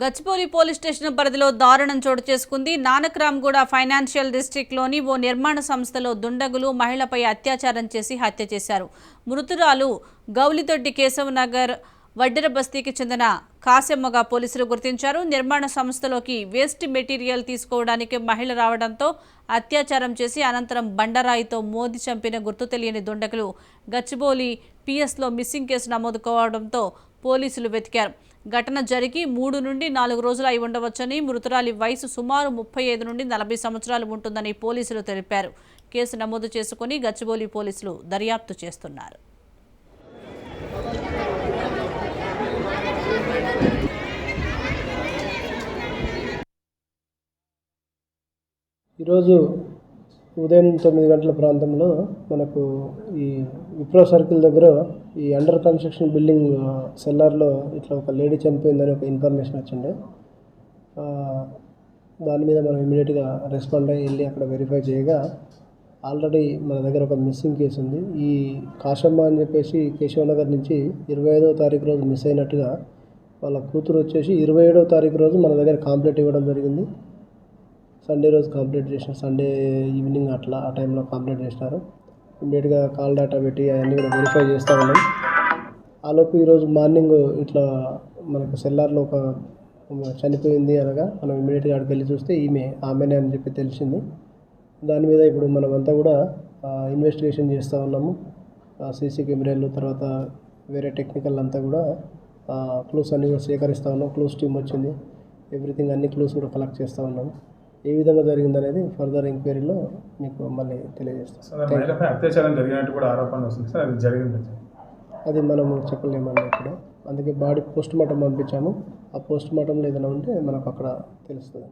Gachibowli police station పరిధిలో దారుణం చోటు చేసుకుంది. నానక్రామ్గూడ ఫైనాన్షియల్ డిస్టిక్లోని ఓ నిర్మాణ సంస్థలో దుండగులు మహిళపై అత్యాచారం చేసి హత్య చేశారు. మృతురాలు గౌలితొడ్డి కేశవ్ నగర్ వడ్డెర బస్తీకి చెందిన కాశమ్మగా పోలీసులు గుర్తించారు. నిర్మాణ సంస్థలోకి వేస్ట్ మెటీరియల్ తీసుకోవడానికి మహిళ రావడంతో అత్యాచారం చేసి అనంతరం బండరాయితో మోది చంపిన గుర్తు తెలియని దుండగులు గచ్చిబౌలి పిఎస్లో మిస్సింగ్ కేసు నమోదు కావడంతో పోలీసులు వెతికారు. ఘటన జరిగి మూడు నుండి నాలుగు రోజులు అయి ఉండవచ్చని మృతురాలి వయసు సుమారు ముప్పై ఐదు నుండి నలభై సంవత్సరాలు ఉంటుందని పోలీసులు తెలిపారు. కేసు నమోదు చేసుకుని గచ్చిబౌలి పోలీసులు దర్యాప్తు చేస్తున్నారు. ఈరోజు ఉదయం తొమ్మిది గంటల ప్రాంతంలో మనకు ఈ విప్రో సర్కిల్ దగ్గర ఈ అండర్ కన్స్ట్రక్షన్ బిల్డింగ్ సెల్లార్లో ఇట్లా ఒక లేడీ చనిపోయిందని ఒక ఇన్ఫర్మేషన్ వచ్చిండే దాని మీద మనం ఇమీడియట్గా రెస్పాండ్ అయ్యి వెళ్ళి అక్కడ వెరిఫై చేయగా ఆల్రెడీ మన దగ్గర ఒక మిస్సింగ్ కేసు ఉంది. ఈ కాశమ్మ అని చెప్పేసి కేశవనగర్ నుంచి ఇరవై ఐదో తారీఖు రోజు మిస్ అయినట్టుగా వాళ్ళ కూతురు వచ్చేసి ఇరవై ఏడో తారీఖు రోజు మన దగ్గర కాంప్లైంట్ ఇవ్వడం జరిగింది. సండే రోజు కంప్లీట్ చేసిన సండే ఈవినింగ్ అట్లా ఆ టైంలో కంప్లీట్ చేసినారు. ఇమ్మీడియట్గా కాల్ డేటా పెట్టి అవన్నీ కూడా వెరిఫై చేస్తూ ఉన్నాం. ఆలోపు ఈరోజు మార్నింగ్ ఇట్లా మనకు సెల్లార్లో ఒక చనిపోయింది అనగా మనం ఇమ్మీడియట్గా అక్కడికి వెళ్ళి చూస్తే ఈమె ఆమెనే అని చెప్పి తెలిసింది. దాని మీద ఇప్పుడు మనమంతా కూడా ఇన్వెస్టిగేషన్ చేస్తూ ఉన్నాము. సీసీ కెమెరాలు తర్వాత వేరే టెక్నికల్ అంతా కూడా క్లూస్ అన్నీ కూడా సేకరిస్తూ ఉన్నాం. క్లూస్ టీమ్ వచ్చింది. ఎవ్రీథింగ్ అన్ని క్లూస్ కూడా కలెక్ట్ చేస్తూ ఉన్నాము ఏ విధంగా జరిగిందనేది ఫర్దర్ ఎంక్వైరీలో మీకు మళ్ళీ తెలియజేస్తాం. సార్ మహిళపై అత్యాచారం జరిగినట్టు కూడా ఆరోపణ వస్తుంది సార్ అది జరిగింది. అది మనము చెప్పలేమండి ఇప్పుడు అందుకే బాడీ పోస్ట్ మార్టం పంపించాము. ఆ పోస్ట్ మార్టంలో ఏదైనా ఉంటే మనకు అక్కడ తెలుస్తుంది.